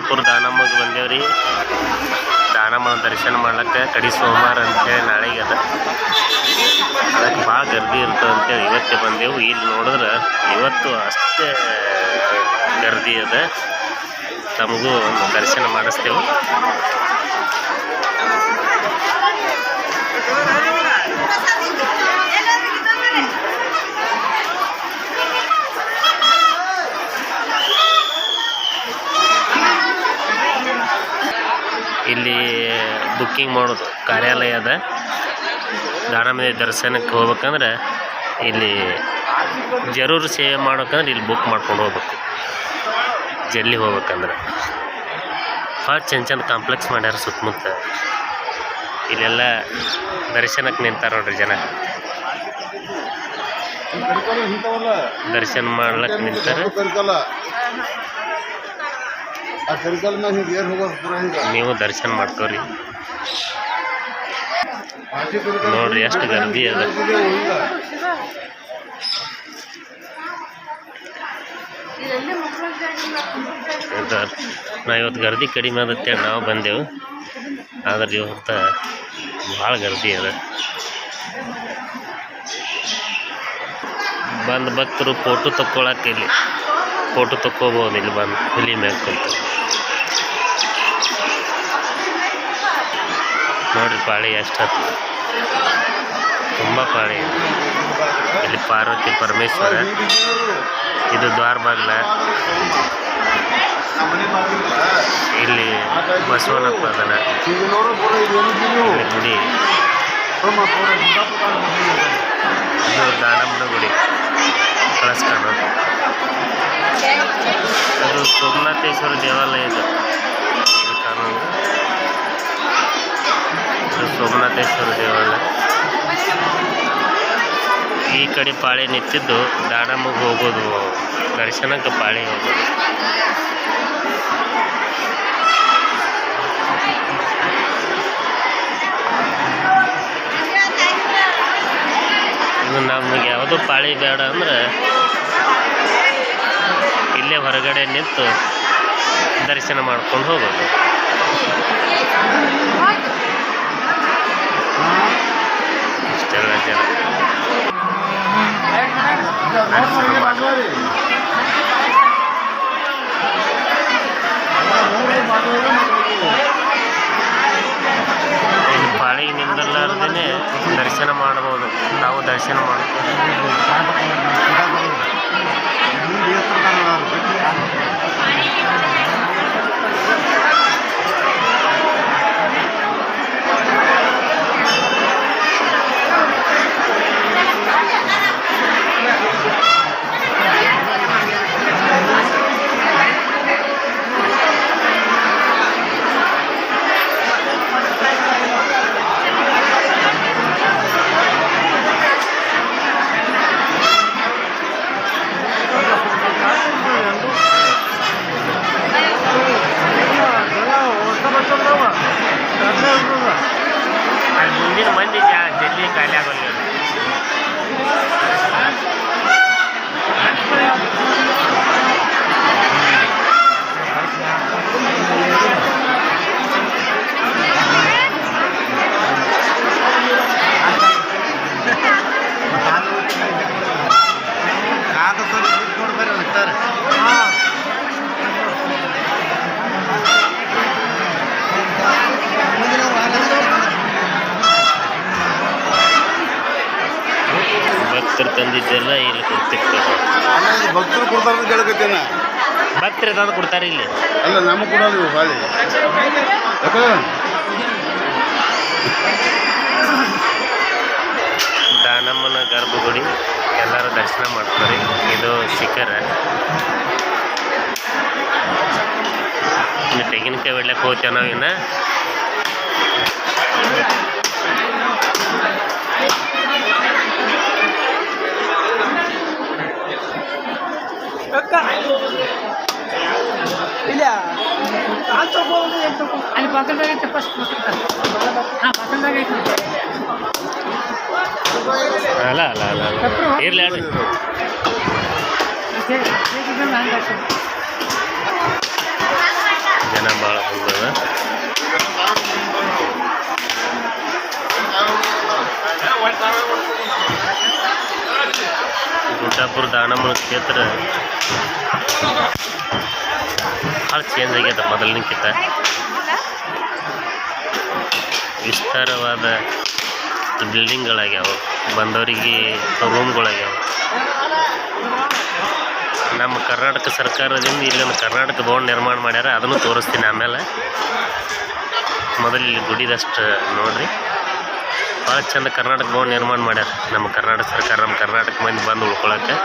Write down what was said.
ಚಿಕ್ಕಬಳ್ಳಾಪುರ ದಾನಮ್ಮಗೆ ಬಂದೇವ್ರಿ. ದಾನಮ್ಮನ ದರ್ಶನ ಮಾಡ್ಲಕ್ಕೆ ಕಡಿ ಸೋಮವಾರ ಅಂತೇಳಿ ನಾಳೆಗೆ ಅದ. ಅದಕ್ಕೆ ಭಾಳ ಗರ್ದಿ ಇರ್ತದೆ ಅಂತೇಳಿ ಇವತ್ತೇ ಬಂದೆವು. ಇಲ್ಲಿ ನೋಡಿದ್ರೆ ಇವತ್ತು ಅಷ್ಟೇ ಗರ್ದಿ ಅದ. ತಮಗೂ ಒಂದು ದರ್ಶನ ಮಾಡಿಸ್ತೇವೆ. ಇಲ್ಲಿ ಬುಕ್ಕಿಂಗ್ ಮಾಡೋದು, ಕಾರ್ಯಾಲಯ ಅದ. ದಾನಮನೆ ದರ್ಶನಕ್ಕೆ ಹೋಗ್ಬೇಕಂದ್ರೆ ಇಲ್ಲಿ ಜರೂರು ಸೇವೆ ಮಾಡ್ಬೇಕಂದ್ರೆ ಇಲ್ಲಿ ಬುಕ್ ಮಾಡ್ಕೊಂಡು ಹೋಗ್ಬೇಕು. ಜಲ್ಲಿ ಹೋಗ್ಬೇಕಂದ್ರೆ. ಭಾಳ ಚಂದ ಚಂದ ಕಾಂಪ್ಲೆಕ್ಸ್ ಮಾಡ್ಯಾರ ಸುತ್ತಮುತ್ತ. ಇಲ್ಲೆಲ್ಲ ದರ್ಶನಕ್ಕೆ ನಿಂತಾರೆ ನೋಡ್ರಿ ಜನ. ದರ್ಶನ ಮಾಡ್ಲಕ್ಕೆ ನಿಂತಾರೆ. ನೀವು ದರ್ಶನ ಮಾಡ್ಕೋರಿ. ನೋಡ್ರಿ ಎಷ್ಟು ಗರ್ದಿ ಅದ. ನಾ ಇವತ್ತು ಗರ್ದಿ ಕಡಿಮೆ ಆದತ್ತೆ ನಾವು ಬಂದೆವು. ಆದ್ರೆ ಇವತ್ತು ಭಾಳ ಗರ್ದಿ ಅದ. ಬಂದು ಭಕ್ತರು ಫೋಟೋ ತಕ್ಕೊಳಕ್ಕೆ ಇಲ್ಲಿ. ಫೋಟೋ ತಕ್ಕೋಬೋದು ಇಲ್ಲಿ ಬಂದು ಹುಲಿ ಮ್ಯಾಗ ಕುಂತು ನೋಡ್ರಿ ಪಾಳಿ ಎಷ್ಟು ತುಂಬ ಪಾಳಿ. ಇಲ್ಲಿ ಪಾರ್ವತಿ ಪರಮೇಶ್ವರ. ಇದು ದ್ವಾರ ಬಾಗ್ಲ. ಇಲ್ಲಿ ಬಸವನಪ್ಪ ಅದನ. ಗುಡಿ. ಇದು ದಾನಮ್ಮನ ಗುಡಿ. ಕಳಿಸ್ಕೊಂಡು ಅದು ಸೋಮನಾಥೇಶ್ವರ ದೇವಾಲಯ ಇದು. ಕಾನೂನು ಸೋಮನಾಥೇಶ್ವರ ದೇವಾಲಯ. ಈ ಕಡೆ ಪಾಳೆ ನಿಂತಿದ್ದು ದಾಡಮ್ಮಗೆ ಹೋಗೋದು, ದರ್ಶನಕ್ಕೆ ಪಾಳೆ ಹೋಗೋದು. ನಮಗೆ ಯಾವುದೋ ಪಾಳಿ ಬೇಡ ಅಂದ್ರೆ ಇಲ್ಲೇ ಹೊರಗಡೆ ನಿಂತು ದರ್ಶನ ಮಾಡ್ಕೊಂಡು ಹೋಗೋದು ಇಷ್ಟೆಲ್ಲ ಜನ ಪಾಳಿಗೆ ನಿಂದರ್ಲಾರ್ದೇ ದರ್ಶನ ಮಾಡಬಹುದು. ನಾವು ದರ್ಶನ ಮಾಡ್ಬೋದು ಭಕ್ತರು ತಂದಿದ್ದೆಲ್ಲ ಇಲ್ಲಿ ಕೊಡ್ತಿರ್ತಾರೆ. ಭಕ್ತರು ಕೊಡ್ತಾರ ಅಂತ ಕೇಳಕತ್ತೇನ? ಭಕ್ತರು ತಂದು ಕೊಡ್ತಾರೆ ಇಲ್ಲಿ. ಅಲ್ಲ ನಮಗೆ ಕೊಡಲ್ಲ ಹಾಲಿ ದಾನಮ್ಮನ ಗರ್ಭಗುಡಿ ಎಲ್ಲರೂ ದರ್ಶನ ಮಾಡ್ತಾರೆ. ಶಿಖರ ಇನ್ನು ತೆಂಗಿನಕಾಯಿ ಬಿಡ್ಲಕ್ಕೆ ಹೋಗ್ತೇವೆ ನಾವು ಇನ್ನು. ಅಲ್ಲಿ ಫಸ್ಟ್ ಹಾಂ ಅಲ್ಲ ಅಲ್ಲ ಅಲ್ಲ ಇರ್ಲಿ. ಜನ ಬಂದದ ಗುಡ್ಡಾಪುರ ದಾನಮ್ಮನ ಕ್ಷೇತ್ರ. ಭಾಳ ಚೇಂಜ್ ಆಗ್ಯದ ಮೊದಲಿನಕ್ಕಿಂತ ವಿಸ್ತಾರವಾದ ಬಿಲ್ಡಿಂಗ್ಗಳಾಗ್ಯಾವ ಬಂದವರಿಗೆ ರೂಮ್ಗಳಾಗ್ಯಾವ ನಮ್ಮ ಕರ್ನಾಟಕ ಸರ್ಕಾರದಿಂದ ಇಲ್ಲೊಂದು ಕರ್ನಾಟಕ ಭವನ ನಿರ್ಮಾಣ ಮಾಡ್ಯಾರ, ಅದನ್ನು ತೋರಿಸ್ತೀನಿ ಆಮೇಲೆ. ಮೊದಲು ಇಲ್ಲಿ ಗುಡಿದಷ್ಟು ನೋಡಿರಿ. ಭಾಳ ಚಂದ ಕರ್ನಾಟಕ ಭವನ ನಿರ್ಮಾಣ ಮಾಡ್ಯಾರ ನಮ್ಮ ಕರ್ನಾಟಕ ಸರ್ಕಾರ, ನಮ್ಮ ಕರ್ನಾಟಕ ಮಂದಿ ಬಂದು ಉಳ್ಕೊಳಕ್ಕೆ.